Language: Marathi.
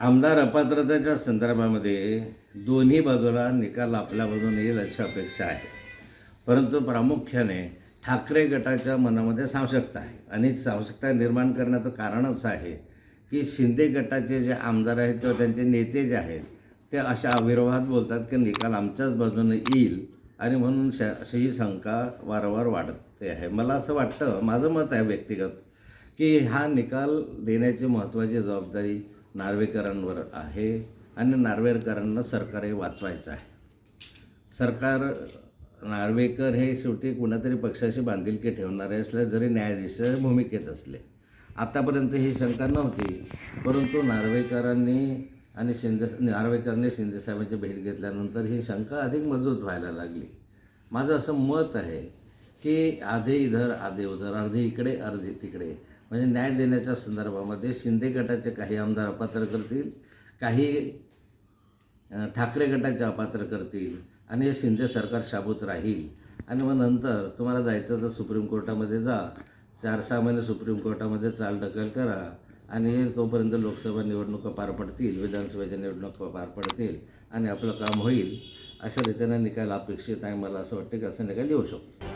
आमदार अपात्रतेच्या संदर्भामध्ये दोन्ही बाजूला निकाल आपल्या बाजूने येईल अशी अपेक्षा आहे. परंतु प्रामुख्याने ठाकरे गटाच्या मनामध्ये सावशकता आहे. आणि सावशकता निर्माण करण्याचं कारणच आहे की शिंदे गटाचे जे आमदार आहेत किंवा त्यांचे नेते जे आहेत ते अशा अविरोहात बोलतात की निकाल आमच्याच बाजूने येईल आणि म्हणून श अशी ही शंका वारंवार वाढते आहे. मला असं वाटतं माझं मत आहे व्यक्तिगत की हा निकाल देण्याची महत्त्वाची जबाबदारी नार्वेकरांवर आहे आणि नार्वेकरांना सरकार हे वाचवायचं आहे. सरकार नार्वेकर हे शेवटी कुणातरी पक्षाशी बांधिलकी ठेवणारे असले जरी न्यायाधीश भूमिकेत असले. आत्तापर्यंत ही शंका नव्हती परंतु नार्वेकरांनी आणि शिंदे नार्वेकरांनी शिंदेसाहेबांची भेट घेतल्यानंतर ही शंका अधिक मजबूत व्हायला लागली. माझं असं मत आहे की आधे इधर आधे उधर अर्धे इकडे अर्धे तिकडे. म्हणजे न्याय देण्याच्या संदर्भामध्ये शिंदे गटाचे काही आमदार अपात्र करतील काही ठाकरे गटाचे अपात्र करतील आणि हे शिंदे सरकार शाबूत राहील. आणि मग नंतर तुम्हाला जायचं तर सुप्रीम कोर्टामध्ये जा चार सहा महिने सुप्रीम कोर्टामध्ये चालढकल करा आणि तोपर्यंत लोकसभा निवडणुका पार पडतील विधानसभेच्या निवडणुका पार पडतील आणि आपलं काम होईल. अशा रीतीने निकाल अपेक्षित आहे मला असं वाटतं की असं निकाल येऊ शकतो.